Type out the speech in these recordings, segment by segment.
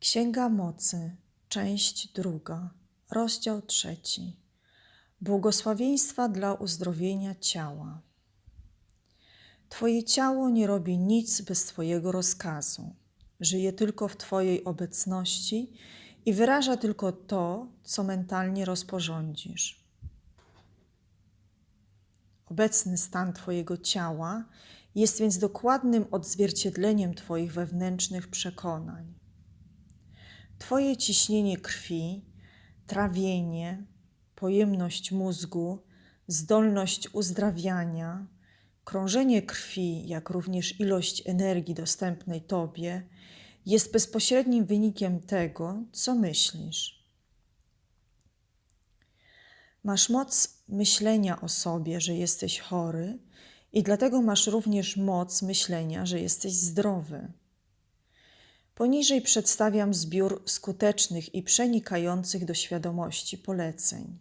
Księga Mocy, część druga, rozdział trzeci. Błogosławieństwa dla uzdrowienia ciała. Twoje ciało nie robi nic bez Twojego rozkazu. Żyje tylko w Twojej obecności i wyraża tylko to, co mentalnie rozporządzisz. Obecny stan Twojego ciała jest więc dokładnym odzwierciedleniem Twoich wewnętrznych przekonań. Twoje ciśnienie krwi, trawienie, pojemność mózgu, zdolność uzdrawiania, krążenie krwi, jak również ilość energii dostępnej Tobie, jest bezpośrednim wynikiem tego, co myślisz. Masz moc myślenia o sobie, że jesteś chory, i dlatego masz również moc myślenia, że jesteś zdrowy. Poniżej przedstawiam zbiór skutecznych i przenikających do świadomości poleceń.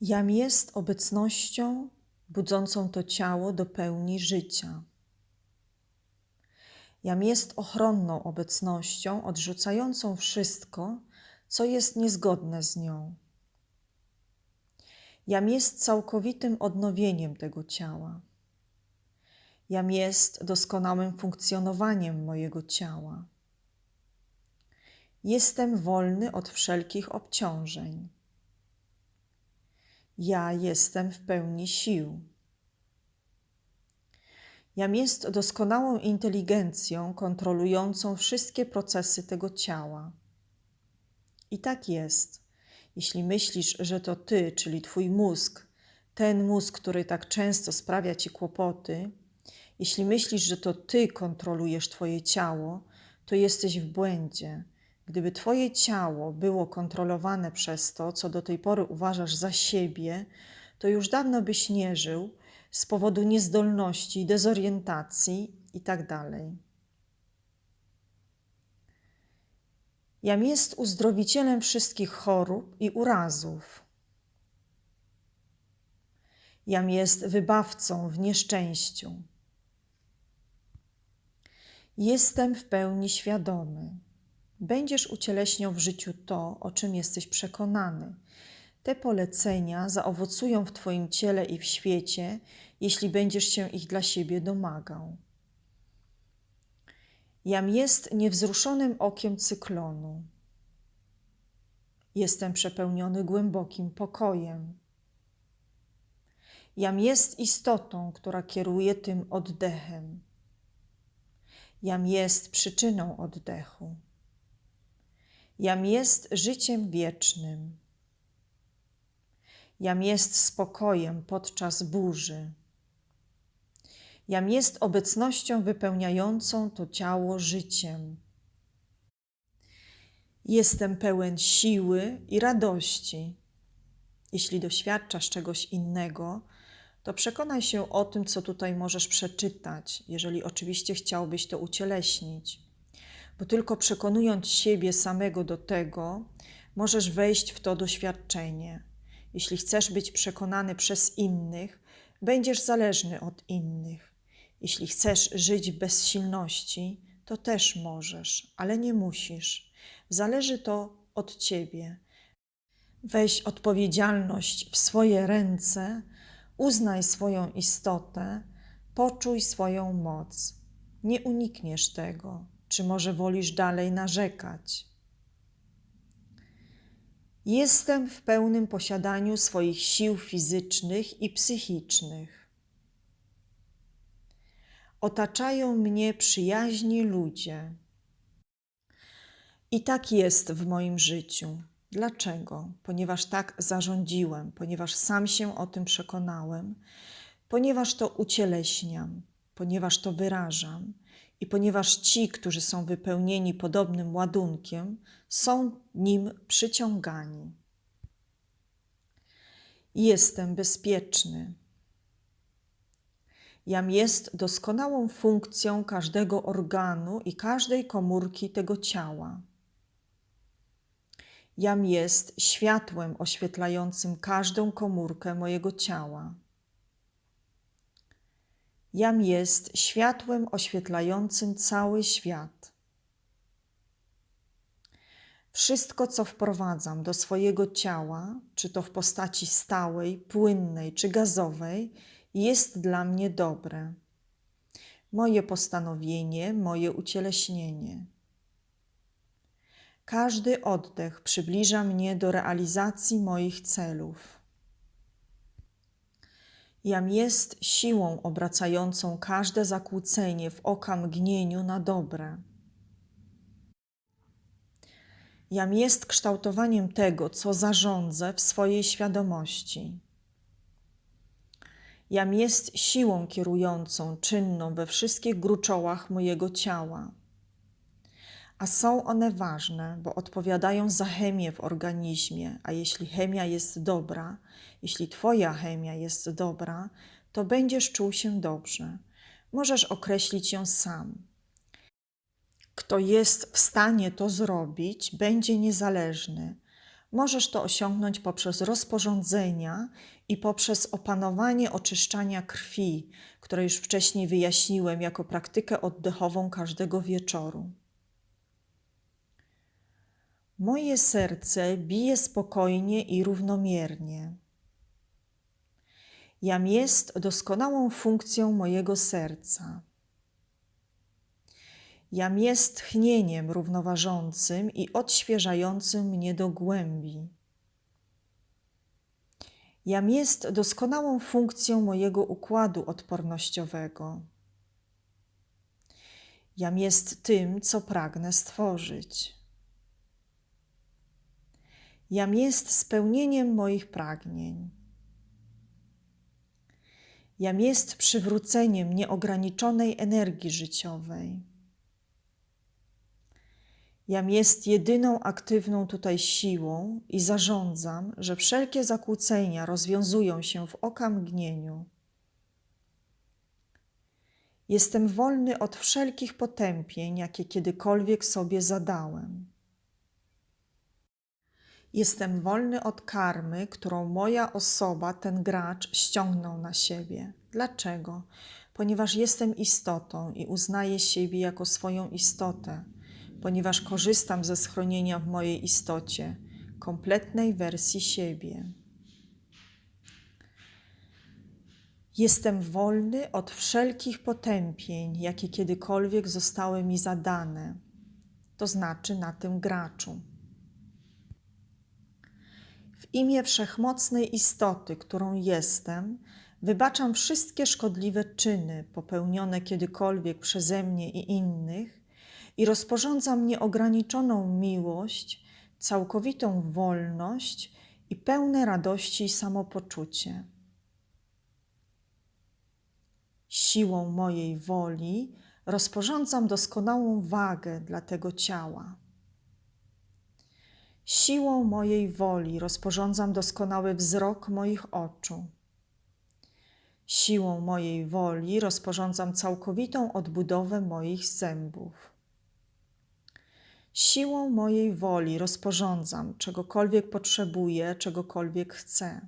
Jam jest obecnością budzącą to ciało do pełni życia. Jam jest ochronną obecnością odrzucającą wszystko, co jest niezgodne z nią. Jam jest całkowitym odnowieniem tego ciała. Jam jest doskonałym funkcjonowaniem mojego ciała. Jestem wolny od wszelkich obciążeń. Ja jestem w pełni sił. Jam jest doskonałą inteligencją kontrolującą wszystkie procesy tego ciała. I tak jest. Jeśli myślisz, że to ty, czyli twój mózg, ten mózg, który tak często sprawia ci kłopoty, jeśli myślisz, że to ty kontrolujesz twoje ciało, to jesteś w błędzie. Gdyby twoje ciało było kontrolowane przez to, co do tej pory uważasz za siebie, to już dawno byś nie żył z powodu niezdolności, dezorientacji itd. Tak Jam jest uzdrowicielem wszystkich chorób i urazów. Jam jest wybawcą w nieszczęściu. Jestem w pełni świadomy. Będziesz ucieleśniał w życiu to, o czym jesteś przekonany. Te polecenia zaowocują w Twoim ciele i w świecie, jeśli będziesz się ich dla siebie domagał. Jam jest niewzruszonym okiem cyklonu. Jestem przepełniony głębokim pokojem. Jam jest istotą, która kieruje tym oddechem. Jam jest przyczyną oddechu. Jam jest życiem wiecznym. Jam jest spokojem podczas burzy. Jam jest obecnością wypełniającą to ciało życiem. Jestem pełen siły i radości. Jeśli doświadczasz czegoś innego, to przekonaj się o tym, co tutaj możesz przeczytać, jeżeli oczywiście chciałbyś to ucieleśnić. Bo tylko przekonując siebie samego do tego, możesz wejść w to doświadczenie. Jeśli chcesz być przekonany przez innych, będziesz zależny od innych. Jeśli chcesz żyć w bezsilności, to też możesz, ale nie musisz. Zależy to od ciebie. Weź odpowiedzialność w swoje ręce Uznaj swoją istotę, poczuj swoją moc. Nie unikniesz tego, czy może wolisz dalej narzekać. Jestem w pełnym posiadaniu swoich sił fizycznych i psychicznych. Otaczają mnie przyjaźni ludzie. I tak jest w moim życiu. Dlaczego? Ponieważ tak zarządziłem, ponieważ sam się o tym przekonałem, ponieważ to ucieleśniam, ponieważ to wyrażam i ponieważ ci, którzy są wypełnieni podobnym ładunkiem, są nim przyciągani. Jestem bezpieczny. Jam jest doskonałą funkcją każdego organu i każdej komórki tego ciała. Jam jest światłem oświetlającym każdą komórkę mojego ciała. Jam jest światłem oświetlającym cały świat. Wszystko, co wprowadzam do swojego ciała, czy to w postaci stałej, płynnej czy gazowej, jest dla mnie dobre. Moje postanowienie, moje ucieleśnienie. Każdy oddech przybliża mnie do realizacji moich celów. Jam jest siłą obracającą każde zakłócenie w oka mgnieniu na dobre. Jam jest kształtowaniem tego, co zarządzę w swojej świadomości. Jam jest siłą kierującą, czynną we wszystkich gruczołach mojego ciała. A są one ważne, bo odpowiadają za chemię w organizmie, a jeśli chemia jest dobra, jeśli Twoja chemia jest dobra, to będziesz czuł się dobrze. Możesz określić ją sam. Kto jest w stanie to zrobić, będzie niezależny. Możesz to osiągnąć poprzez rozporządzenia i poprzez opanowanie oczyszczania krwi, które już wcześniej wyjaśniłem jako praktykę oddechową każdego wieczoru. Moje serce bije spokojnie i równomiernie. Jam jest doskonałą funkcją mojego serca. Jam jest tchnieniem równoważącym i odświeżającym mnie do głębi. Jam jest doskonałą funkcją mojego układu odpornościowego. Jam jest tym, co pragnę stworzyć. Jam jest spełnieniem moich pragnień. Jam jest przywróceniem nieograniczonej energii życiowej. Jam jest jedyną aktywną tutaj siłą i zarządzam, że wszelkie zakłócenia rozwiązują się w okamgnieniu. Jestem wolny od wszelkich potępień, jakie kiedykolwiek sobie zadałem. Jestem wolny od karmy, którą moja osoba, ten gracz, ściągnął na siebie. Dlaczego? Ponieważ jestem istotą i uznaję siebie jako swoją istotę, ponieważ korzystam ze schronienia w mojej istocie, kompletnej wersji siebie. Jestem wolny od wszelkich potępień, jakie kiedykolwiek zostały mi zadane, to znaczy na tym graczu imię wszechmocnej istoty, którą jestem, wybaczam wszystkie szkodliwe czyny popełnione kiedykolwiek przeze mnie i innych i rozporządzam nieograniczoną miłość, całkowitą wolność i pełne radości i samopoczucie. Siłą mojej woli rozporządzam doskonałą wagę dla tego ciała. Siłą mojej woli rozporządzam doskonały wzrok moich oczu. Siłą mojej woli rozporządzam całkowitą odbudowę moich zębów. Siłą mojej woli rozporządzam czegokolwiek potrzebuję, czegokolwiek chcę.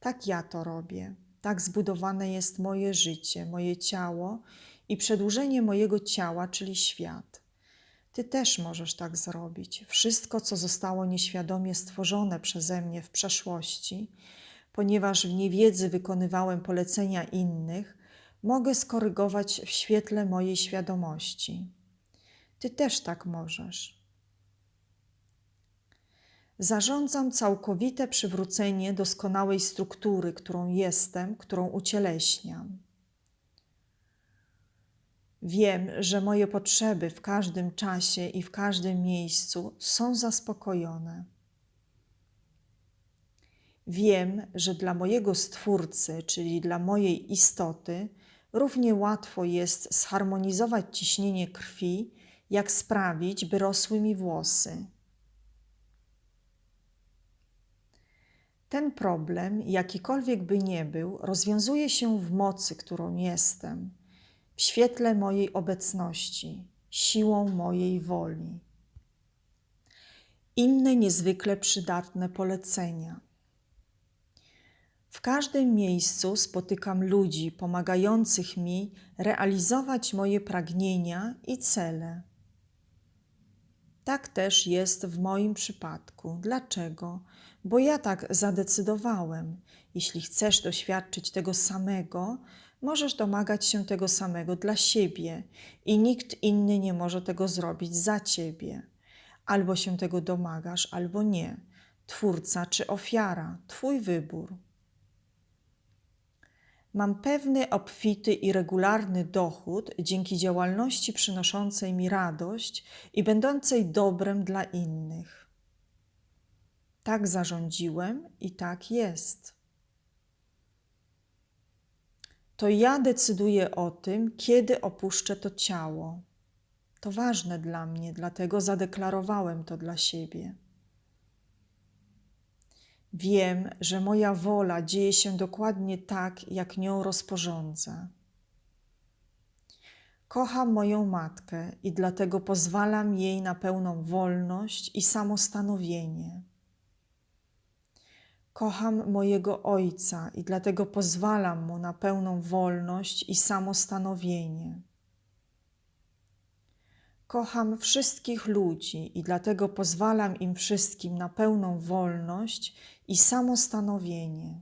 Tak ja to robię. Tak zbudowane jest moje życie, moje ciało i przedłużenie mojego ciała, czyli świat. Ty też możesz tak zrobić. Wszystko, co zostało nieświadomie stworzone przeze mnie w przeszłości, ponieważ w niewiedzy wykonywałem polecenia innych, mogę skorygować w świetle mojej świadomości. Ty też tak możesz. Zarządzam całkowite przywrócenie doskonałej struktury, którą jestem, którą ucieleśniam. Wiem, że moje potrzeby w każdym czasie i w każdym miejscu są zaspokojone. Wiem, że dla mojego Stwórcy, czyli dla mojej istoty, równie łatwo jest zharmonizować ciśnienie krwi, jak sprawić, by rosły mi włosy. Ten problem, jakikolwiek by nie był, rozwiązuje się w mocy, którą jestem w świetle mojej obecności, siłą mojej woli. Inne niezwykle przydatne polecenia. W każdym miejscu spotykam ludzi pomagających mi realizować moje pragnienia i cele. Tak też jest w moim przypadku. Dlaczego? Bo ja tak zadecydowałem. Jeśli chcesz doświadczyć tego samego, możesz domagać się tego samego dla siebie i nikt inny nie może tego zrobić za ciebie. Albo się tego domagasz, albo nie. Twórca czy ofiara, twój wybór. Mam pewny, obfity i regularny dochód dzięki działalności przynoszącej mi radość i będącej dobrem dla innych. Tak zarządziłem i tak jest. To ja decyduję o tym, kiedy opuszczę to ciało. To ważne dla mnie, dlatego zadeklarowałem to dla siebie. Wiem, że moja wola dzieje się dokładnie tak, jak nią rozporządzę. Kocham moją matkę i dlatego pozwalam jej na pełną wolność i samostanowienie. Kocham mojego ojca i dlatego pozwalam mu na pełną wolność i samostanowienie. Kocham wszystkich ludzi i dlatego pozwalam im wszystkim na pełną wolność i samostanowienie.